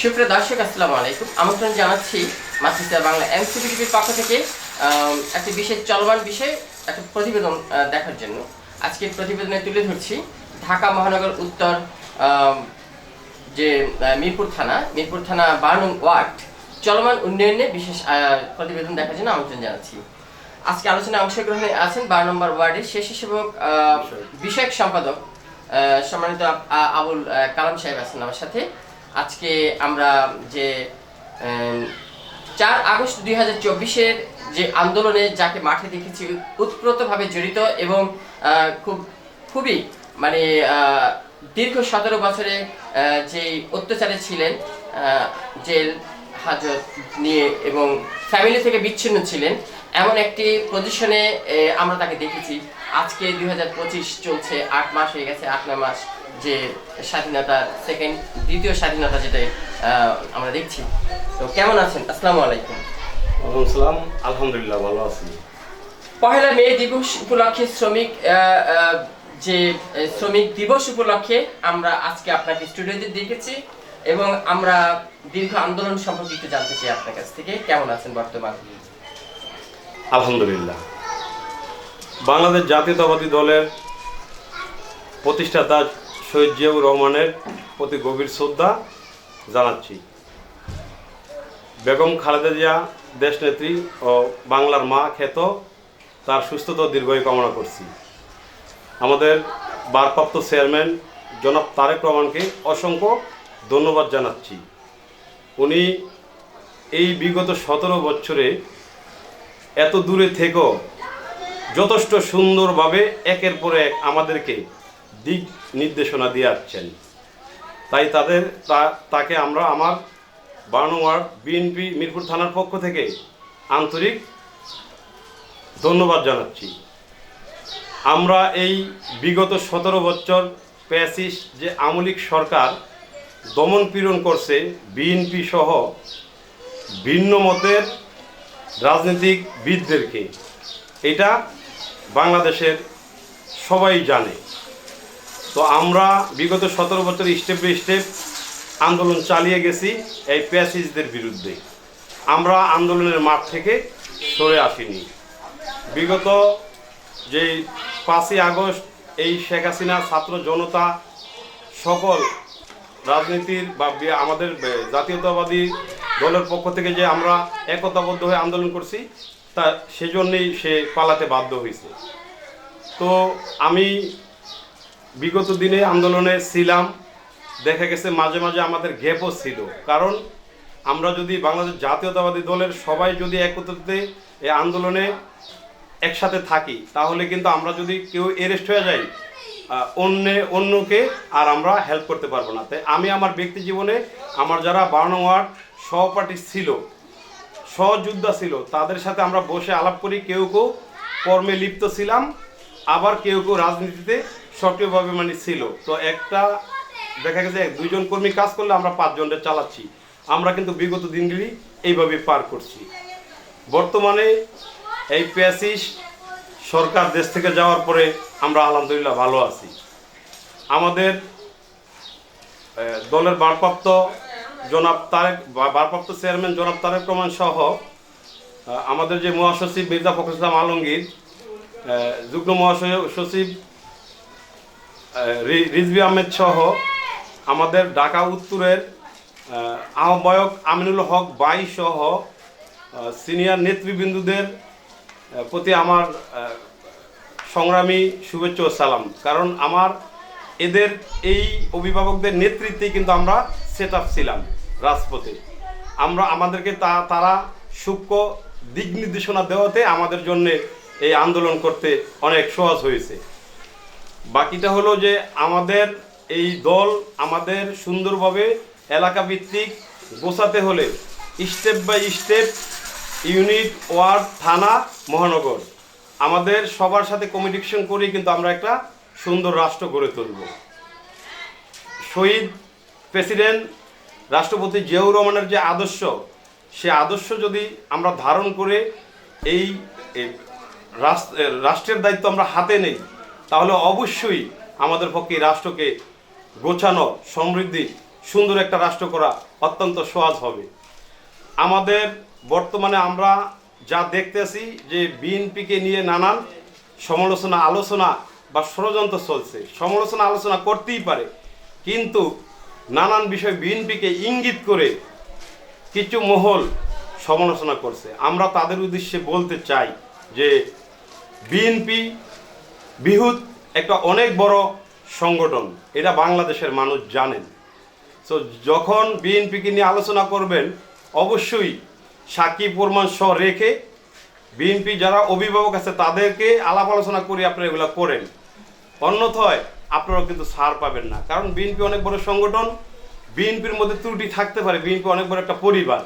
সুপ্রিয় দর্শক আসসালামু আলাইকুম। আমন্ত্রণ জানাচ্ছি মাতৃসা বাংলা এমসিপিটিভির পক্ষ থেকে একটি বিশেষ চলমান বিষয়ে একটা প্রতিবেদন দেখার জন্য। আজকের প্রতিবেদনে তুলে ধরছি ঢাকা মহানগর উত্তর যে মিরপুর থানা মিরপুর থানা বারো নং ওয়ার্ড চলমান উন্নয়নে বিশেষ প্রতিবেদন দেখার জন্য আমন্ত্রণ জানাচ্ছি। আজকে আলোচনায় অংশগ্রহণে আছেন বারো নম্বর ওয়ার্ডের শেষী সেবক আহ, বিষয়ক। সম্পাদক সম্মানিত আবুল কালাম সাহেব আছেন আমার সাথে। আজকে আমরা যে চার আগস্ট দুই হাজার চব্বিশের যে আন্দোলনে যাকে মাঠে দেখেছি, উৎপ্রতভাবে জড়িত এবং খুব, খুবই মানে দীর্ঘ সতেরো বছরে যে অত্যাচারে ছিলেন জেল, হাজত নিয়ে এবং ফ্যামিলি থেকে বিচ্ছিন্ন ছিলেন, এমন একটি পজিশনে আমরা তাকে দেখেছি। আজকে দুই হাজার পঁচিশ চলছে, আট মাস হয়ে গেছে, আট নয় মাস। যে স্বাধীনতা সেকেন্ড দ্বিতীয় স্বাধীনতা যেটা আমরা দেখছি। তো কেমন আছেন? আসসালামু আলাইকুম। ওয়ালাইকুম সালাম। আলহামদুলিল্লাহ ভালো আছি। পহেলা মে দিবস উপলক্ষে শ্রমিক যে শ্রমিক দিবস উপলক্ষে আমরা আজকে আপনাকে স্টুডিওতে দেখেছি এবং আমরা দীর্ঘ আন্দোলন সম্পর্কে একটু জানতে চাই আপনার কাছ থেকে। কেমন আছেন বর্তমান? আলহামদুলিল্লাহ। বাংলাদেশ জাতীয়তাবাদী দলের প্রতিষ্ঠাতা শহীদ জিয়াউর রহমানের প্রতি গভীর শ্রদ্ধা জানাচ্ছি। বেগম খালেদা জিয়া দেশনেত্রী ও বাংলার মা খ্যাত, তার সুস্থতা দীর্ঘায়ু কামনা করছি। আমাদের ভারপ্রাপ্ত চেয়ারম্যান জনাব তারেক রহমানকে অসংখ্য ধন্যবাদ জানাচ্ছি। উনি এই বিগত সতেরো বছরে এত দূরে থেকেও যথেষ্ট সুন্দরভাবে একের পর এক আমাদেরকে দিক নির্দেশনা দিয়ে আসছেন তাই তাদের তাকে আমরা আমার বারো ওয়ার্ড বিএনপি মিরপুর থানার পক্ষ থেকে আন্তরিক ধন্যবাদ জানাচ্ছি। আমরা এই বিগত সতেরো বছর প্যাসিস যে আমলিক সরকার দমন পীড়ন করছে বিএনপি সহ ভিন্ন মতের রাজনীতিকবিদদেরকে এটা বাংলাদেশের সবাই জানে। তো আমরা বিগত সতেরো বছর স্টেপ বাই স্টেপ আন্দোলন চালিয়ে গেছি এই প্যাসিজদের বিরুদ্ধে। আমরা আন্দোলনের মাঠ থেকে সরে আসিনি। বিগত যে পাঁচই আগস্ট এই শেখ হাসিনা ছাত্র জনতা সকল রাজনীতির বা আমাদের জাতীয়তাবাদী দলের পক্ষ থেকে যে আমরা একতাবদ্ধ হয়ে আন্দোলন করছি, তা সেজন্যই সে পালাতে বাধ্য হয়েছে। তো আমি বিগত দিনে আন্দোলনে ছিলাম। দেখা গেছে মাঝে মাঝে আমাদের গ্যাপও ছিল। কারণ আমরা যদি বাংলাদেশ জাতীয়তাবাদী দলের সবাই যদি একত্রিতে এই আন্দোলনে একসাথে থাকি, তাহলে কিন্তু আমরা যদি কেউ এরেস্ট হয়ে যাই অন্য, অন্যকে আর আমরা হেল্প করতে পারব না। তাই আমি আমার ব্যক্তি জীবনে আমার যারা বারো ওয়ার্ড সহপাঠী ছিল, সহযোদ্ধা ছিল, তাদের সাথে আমরা বসে আলাপ করি। কেউ কেউ কর্মে লিপ্ত ছিলাম, আবার কেউ কেউ রাজনীতিতে সক্রিয়ভাবে মানে ছিল। তো একটা দেখা গেছে, দুইজন কর্মী কাজ করলে আমরা পাঁচজনের চালাচ্ছি। আমরা কিন্তু বিগত দিনগুলি এইভাবে পার করছি। বর্তমানে এই প্যাসিস সরকার দেশ থেকে যাওয়ার পরে আমরা আলহামদুলিল্লাহ ভালো আছি। আমাদের দলের ভারপ্রাপ্ত জনাব তারেক ভারপ্রাপ্ত চেয়ারম্যান জনাব তারেক রহমান সহ আমাদের যে মহাসচিব মির্জা ফখরুল ইসলাম আলমগীর যুগ্ম মহাসচিব আহ, রি- আহমেদ সহ আমাদের ঢাকা উত্তরের আহ্বায়ক আমিনুল হক বাই সহ সিনিয়র নেতৃবৃন্দুদের প্রতি আমার সংগ্রামী শুভেচ্ছা ও সালাম। কারণ আমার এদের এই অভিভাবকদের নেতৃত্বেই কিন্তু আমরা সেট আপ ছিলাম রাজপথে। আমরা আমাদেরকে তা তারা সূক্ষ্ম দিক নির্দেশনা দেওয়াতে আমাদের জন্য এই আন্দোলন করতে অনেক সহজ হয়েছে। বাকিটা হলো যে আমাদের এই দল আমাদের সুন্দরভাবে এলাকা ভিত্তিক গোছাতে হলে step by step unit ward থানা মহানগর। আমাদের সবার সাথে কমিউনিকেশন করেই কিন্তু আমরা একটা সুন্দর রাষ্ট্র গড়ে তুলব। শহীদ প্রেসিডেন্ট রাষ্ট্রপতি জিয়াউর রহমানের যে আদর্শ, সে আদর্শ যদি আমরা ধারণ করে এই রাষ্ট্রের দায়িত্ব আমরা হাতে নেই তাহলে অবশ্যই আমাদের পক্ষে রাষ্ট্রকে গোছানো, সমৃদ্ধি, সুন্দর একটা রাষ্ট্র করা অত্যন্ত সহজ হবে। আমাদের বর্তমানে আমরা যা দেখতেছি যে বিএনপিকে নিয়ে নানান সমালোচনা, আলোচনা বা ষড়যন্ত্র চলছে। সমালোচনা, আলোচনা করতেই পারে, কিন্তু নানান বিষয় বিএনপিকে ইঙ্গিত করে কিছু মহল সমালোচনা করছে। আমরা তাদের উদ্দেশ্যে বলতে চাই যে বিএনপি বিহুত একটা অনেক বড় সংগঠন, এটা বাংলাদেশের মানুষ জানেন। তো যখন বিএনপিকে নিয়ে আলোচনা করবেন, অবশ্যই সাক্ষী প্রমাণ সহ রেখে বিএনপি যারা অভিভাবক আছে, তাদেরকে আলাপ আলোচনা করে আপনারা এগুলো করেন। অন্যথায় আপনারাও কিন্তু ছাড় পাবেন না। কারণ বিএনপি অনেক বড় সংগঠন, বিএনপির মধ্যে ত্রুটি থাকতে পারে, বিএনপি অনেক বড় একটা পরিবার।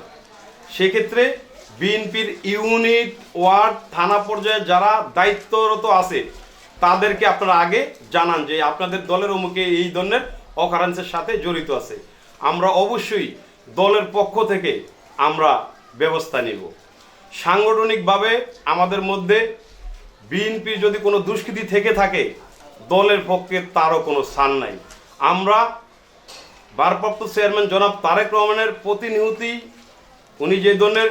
সেক্ষেত্রে বিএনপির ইউনিট ওয়ার্ড থানা পর্যায়ে যারা দায়িত্বরত আছে তাদেরকে আপনারা আগে জানান যে আপনাদের দলের অমুকে এই ধরনের অকারেন্সের সাথে জড়িত আছে। আমরা অবশ্যই দলের পক্ষ থেকে আমরা ব্যবস্থা নেব। সাংগঠনিকভাবে আমাদের মধ্যে বিএনপি যদি কোনো দুষ্কৃতি থেকে থাকে, দলের পক্ষে তারও কোনো স্থান নাই। আমরা ভারপ্রাপ্ত চেয়ারম্যান জনাব তারেক রহমানের প্রতিনিয়তি উনি যে ধরনের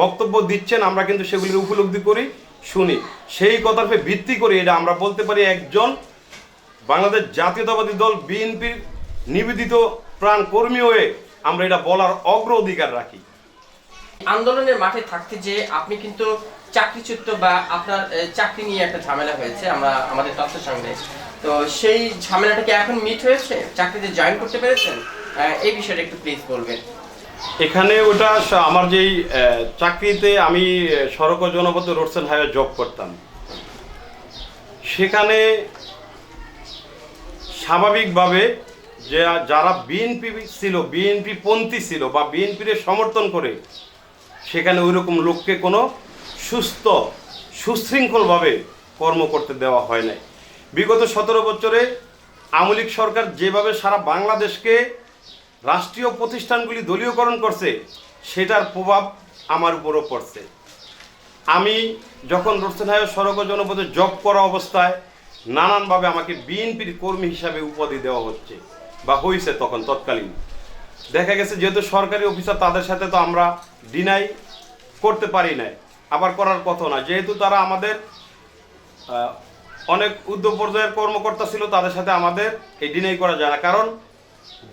বক্তব্য দিচ্ছেন, আমরা কিন্তু সেগুলির উপলব্ধি করি। শুনি। সেই কথার ভিত্তি করে এটা আমরা বলতে পারি একজন বাংলাদেশ জাতীয়তাবাদী দল, বিএনপির নিবেদিত প্রাণ কর্মী হয়ে আমরা এটা বলার অগ্র অধিকার রাখি। আন্দোলনের মাঠে থাকতে যে আপনি কিন্তু চাকরিচ্যুত বা আপনার চাকরি নিয়ে একটা ঝামেলা হয়েছে আমরা, আমাদের তথ্য সঙ্গে। তো সেই ঝামেলাটাকে এখন মিট হয়েছে? চাকরিতে জয়েন করতে পেরেছেন? এই বিষয়টা একটু প্লিজ বলবেন। এখানে ওটা আমার যেই চাকরিতে আমি সড়ক ও জনপথ রোডসেন হাইওয়ে জব করতাম। সেখানে স্বাভাবিকভাবে যে, যারা বিএনপি ছিল বিএনপি পন্থী ছিল বা বিএনপির সমর্থন করে, সেখানে ওই রকম লোককে কোনো সুস্থ, সুশৃঙ্খলভাবে কর্ম করতে দেওয়া হয় নাই। বিগত সতেরো বছরে আমলিক সরকার যেভাবে সারা বাংলাদেশকে রাষ্ট্রীয় প্রতিষ্ঠানগুলি দলীয়করণ করছে, সেটার প্রভাব আমার উপরও পড়ছে। আমি যখন হাইওয়ে সড়ক ও জনপথে জব করা অবস্থায় নানানভাবে আমাকে বিএনপির কর্মী হিসাবে উপাধি দেওয়া হচ্ছে, বা হয়েছে তখন, তৎকালীন। দেখা গেছে যেহেতু সরকারি অফিসার, তাদের সাথে তো আমরা ডিনাই করতে পারি না আবার করার কথা না। যেহেতু তারা আমাদের অনেক উদ্যোগ পর্যায়ের কর্মকর্তা ছিল, তাদের সাথে আমাদের এই ডিনাই করা যায় না। কারণ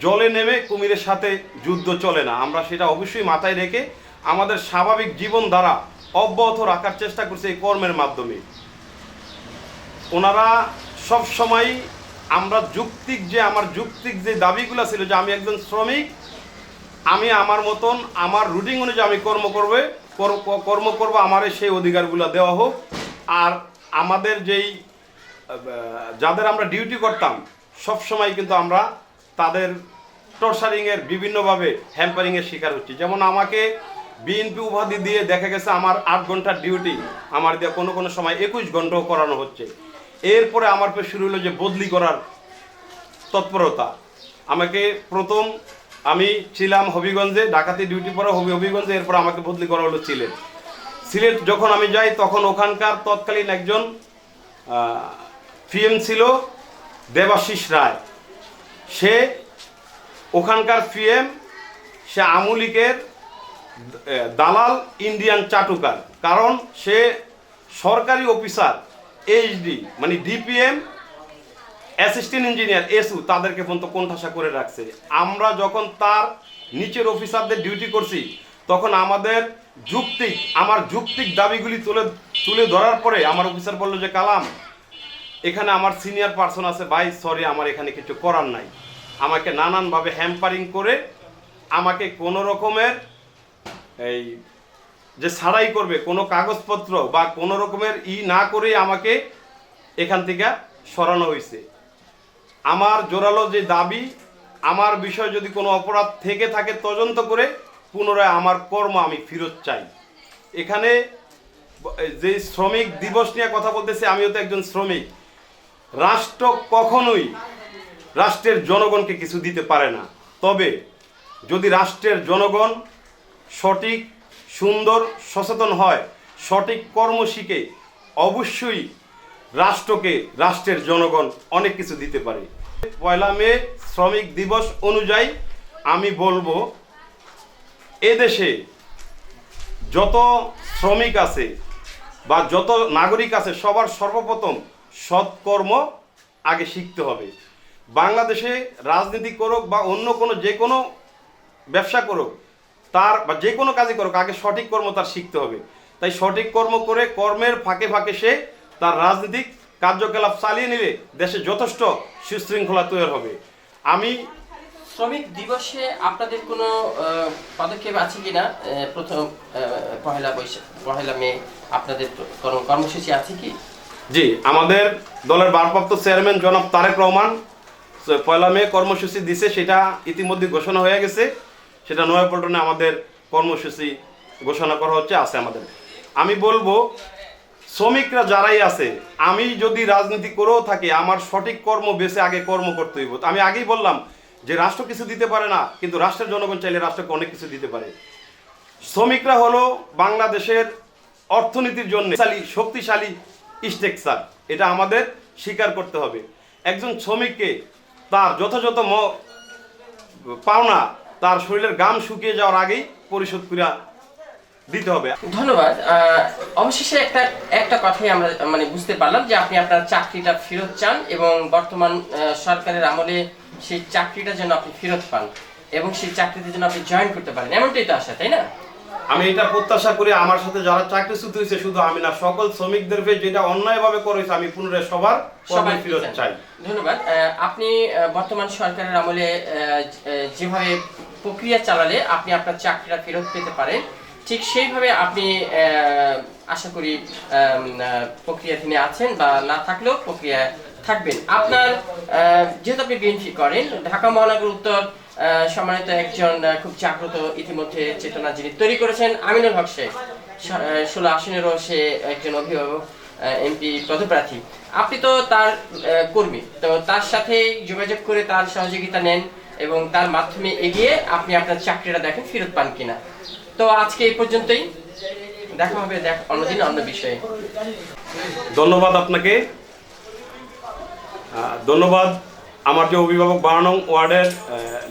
জলে নেমে কুমিরের সাথে যুদ্ধ চলে না। আমরা সেটা অবশ্যই মাথায় রেখে আমাদের স্বাভাবিক জীবন ধারা অব্যাহত রাখার চেষ্টা করছে এই কর্মের মাধ্যমে। ওনারা সব সময় আমরা যুক্তিক যে, আমার যুক্তিক যে দাবিগুলো ছিল যে, আমি একজন শ্রমিক, আমি আমার মতন, আমার রুটিন অনুযায়ী আমি কর্ম করবে কর- কর্ম করব, আমার সেই অধিকারগুলো দেওয়া হোক। আর আমাদের যেই যাদের আমরা ডিউটি করতাম, সব সময় কিন্তু আমরা তাদের টর্চারিংয়ের বিভিন্নভাবে হ্যাম্পারিংয়ের শিকার হচ্ছে। যেমন আমাকে বিএনপি উপাধি দিয়ে দেখা গেছে আমার আট ঘণ্টার ডিউটি আমার দিয়ে কোনো কোনো সময় একুশ ঘন্টাও করানো হচ্ছে। এরপরে আমার পে শুরু হলো যে বদলি করার তৎপরতা। আমাকে প্রথম আমি ছিলাম হবিগঞ্জে, ডাকাতি ডিউটি পরে হবি হবিগঞ্জে, এরপর আমাকে বদলি করা হলো সিলেট। সিলেট যখন আমি যাই, তখন ওখানকার তৎকালীন একজন পিএম ছিল দেবাশিস রায়। সে ওখানকার পিএম সে আমুলিকের দালাল, ইন্ডিয়ান চাটুকার। কারণ সে সরকারি অফিসার এইচডি মানে ডিপিএম অ্যাসিস্ট্যান্ট ইঞ্জিনিয়ার এসু তাদেরকে পর্যন্ত কোণঠাসা করে রাখছে। আমরা যখন তার নিচের অফিসারদের ডিউটি করছি, তখন আমাদের যুক্তিক আমার যুক্তিক দাবিগুলি তুলে তুলে ধরার পরে আমার অফিসার বলল যে, কালাম এখানে আমার সিনিয়র পার্সন আছে, ভাই সরি আমার এখানে কিছু করার নাই। আমাকে নানানভাবে হ্যাম্পারিং করে আমাকে কোনো রকমের এই যে ছাড়াই করবে, কোনো কাগজপত্র বা কোনো রকমের ই না করে আমাকে এখান থেকে সরানো হয়েছে। আমার জোরালো যে দাবি, আমার বিষয়ে যদি কোনো অপরাধ থেকে থাকে তদন্ত করে পুনরায় আমার কর্ম আমি ফেরত চাই। এখানে যে শ্রমিক দিবস নিয়ে কথা বলতেছে, আমিও তো একজন শ্রমিক। রাষ্ট্র কখনোই রাষ্ট্রের জনগণকে কিছু দিতে পারে না। তবে যদি রাষ্ট্রের জনগণ সঠিক, সুন্দর, সচেতন হয়, সঠিক কর্ম শিখে অবশ্যই রাষ্ট্রকে, রাষ্ট্রের জনগণ অনেক কিছু দিতে পারে। পয়লা মে শ্রমিক দিবস অনুযায়ী আমি বলব, এদেশে যত শ্রমিক আছে বা যত নাগরিক আছে সবার সর্বপ্রথম সৎকর্ম আগে শিখতে হবে। বাংলাদেশে রাজনীতি করুক বা অন্য কোনো যে কোনো ব্যবসা করুক, তার বা যে কোনো কাজই করুক, আগে সঠিক কর্ম তার শিখতে হবে। তাই সঠিক কর্ম করে কর্মের ফাঁকে ফাঁকে সে তার রাজনৈতিক কার্যকলাপ চালিয়ে নিলে দেশে যথেষ্ট সুশৃঙ্খলা তৈরি হবে। আমি শ্রমিক দিবসে আপনাদের কোনো পদক্ষেপ আছে কি না প্রথম পহেলা বৈশাখ পহেলা মে আপনাদের কর্মসূচি আছে কি? জি, আমাদের দলের ভারপ্রাপ্ত চেয়ারম্যান জনাব তারেক রহমান পয়লা মে কর্মসূচি দিছে, সেটা ইতিমধ্যে ঘোষণা হয়ে গেছে। সেটা নয়াপল্টনে আমাদের কর্মসূচি ঘোষণা করা হচ্ছে, আছে আমাদের। আমি বলব, শ্রমিকরা যারাই আছে, আমি যদি রাজনীতি করেও থাকি, আমার সঠিক কর্ম বেছে আগে কর্ম করতে হইব। আমি আগেই বললাম যে রাষ্ট্র কিছু দিতে পারে না, কিন্তু রাষ্ট্রের জনগণ চাইলে রাষ্ট্রকে অনেক কিছু দিতে পারে। শ্রমিকরা হলো বাংলাদেশের অর্থনীতির জন্য শক্তিশালী শক্তিশালী স্ট্রাকচার এটা আমাদের স্বীকার করতে হবে। একজন শ্রমিককে তার যথাযথ ম- পাওনা তার শরীরের গাম শুকিয়ে যাওয়ার আগেই পরিশোধ করে দিতে হবে। ধন্যবাদ। অবশেষে একটা একটা কথাই আমরা মানে বুঝতে পারলাম যে আপনি আপনার চাকরিটা ফেরত চান এবং বর্তমান সরকারের আমলে সেই চাকরিটা যেন আপনি ফেরত পান এবং সেই চাকরিতে যেন আপনি জয়েন করতে পারেন। এমনটাই তো আশা, তাই না? আমি এটা প্রত্যাশা করি আমার সাথে যারা চাকরিচ্যুত হয়েছে শুধু আমি না সকল শ্রমিকদের যেটা অন্যায়ভাবে করেছে আমি পুনরায় সবার কর্মে ফেরত। চাই। ধন্যবাদ। আপনি বর্তমান সরকারের আমলে যেভাবে প্রক্রিয়া চালালে আপনি আপনার চাকরিটা ফেরত পেতে পারেন ঠিক সেইভাবে আপনি আহ, আশা করি প্রক্রিয়াধীনে আছেন বা না থাকলেও প্রক্রিয়া থাকবেন। আপনার আহ, যেহেতু আপনি বিএনপি করেন ঢাকা মহানগর উত্তর সম্মানিত একজন খুব জাগ্রত ইতিমধ্যে চেতনা যিনি তৈরি করেছেন, আমিনুল হক শেখ। ষোলো আসনেরও সে একজন অভিভাবক এমপি পদপ্রার্থী। আপনি তো তার কর্মী। তো তার সাথে যোগাযোগ করে তার সহযোগিতা নেন এবং তার মাধ্যমে এগিয়ে আপনি আপনার চাকরিটা দেখেন, ফেরত পান কিনা। তো আজকে এই পর্যন্তই। দেখা হবে, দেখ অন্যদিন অন্য বিষয়ে। ধন্যবাদ আপনাকে। ধন্যবাদ। আমার যে অভিভাবক বারানং ওয়ার্ডের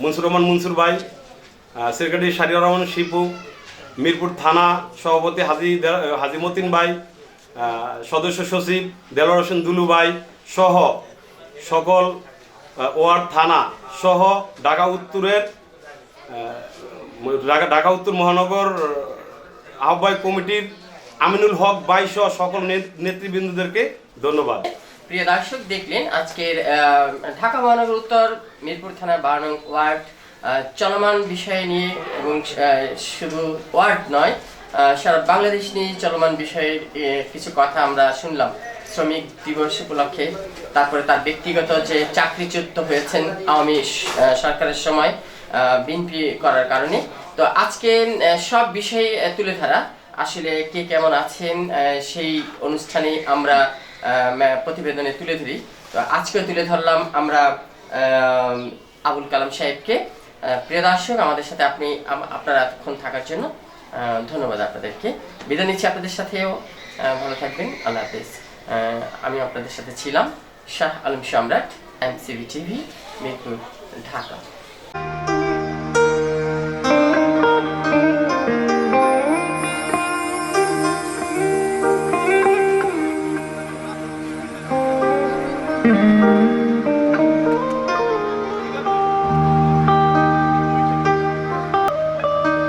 মনসুর রহমান মনসুর ভাই সেক্রেটারি শারিয়া রহমান শিপু, মিরপুর থানা সভাপতি হাজি হাজি মতিন ভাই সদস্য সচিব দেলোয়ার হোসেন দুলু ভাই সহ সকল ওয়ার্ড থানা সহ ঢাকা উত্তরের ঢাকা উত্তর মহানগর, আহ্বায়ক কমিটির আমিনুল হক বাইশ সকল নেতৃবৃন্দদেরকে ধন্যবাদ। প্রিয় দর্শক দেখলেন আজকের ঢাকা মহানগর উত্তর মিরপুর থানা বারো ওয়ার্ড চলমান বিষয় নিয়ে এবং শুধু ওয়ার্ড নয় সারা বাংলাদেশ নিয়ে চলমান বিষয়ে আহ, কিছু কথা আমরা শুনলাম। শ্রমিক দিবস উপলক্ষে তারপরে তার ব্যক্তিগত যে চাকরিচ্যুত হয়েছেন আওয়ামী সরকারের সময় বিএনপি করার কারণে। তো আজকে সব বিষয় তুলে ধরা। আসলে কে কেমন আছেন সেই অনুষ্ঠানে আমরা প্রতিবেদনে তুলে ধরি। তো আজকেও তুলে ধরলাম আমরা আবুল কালাম সাহেবকে। প্রিয় দর্শক, আমাদের সাথে আপনি আপনারা এতক্ষণ থাকার জন্য ধন্যবাদ আপনাদেরকে। বিদায় নিচ্ছি আপনাদের সাথেও। ভালো থাকবেন। আল্লাহ হাফেজ। আমি আপনাদের সাথে ছিলাম শাহ আলম সম্রাট এমসিবি টিভি, মিরপুর, ঢাকা।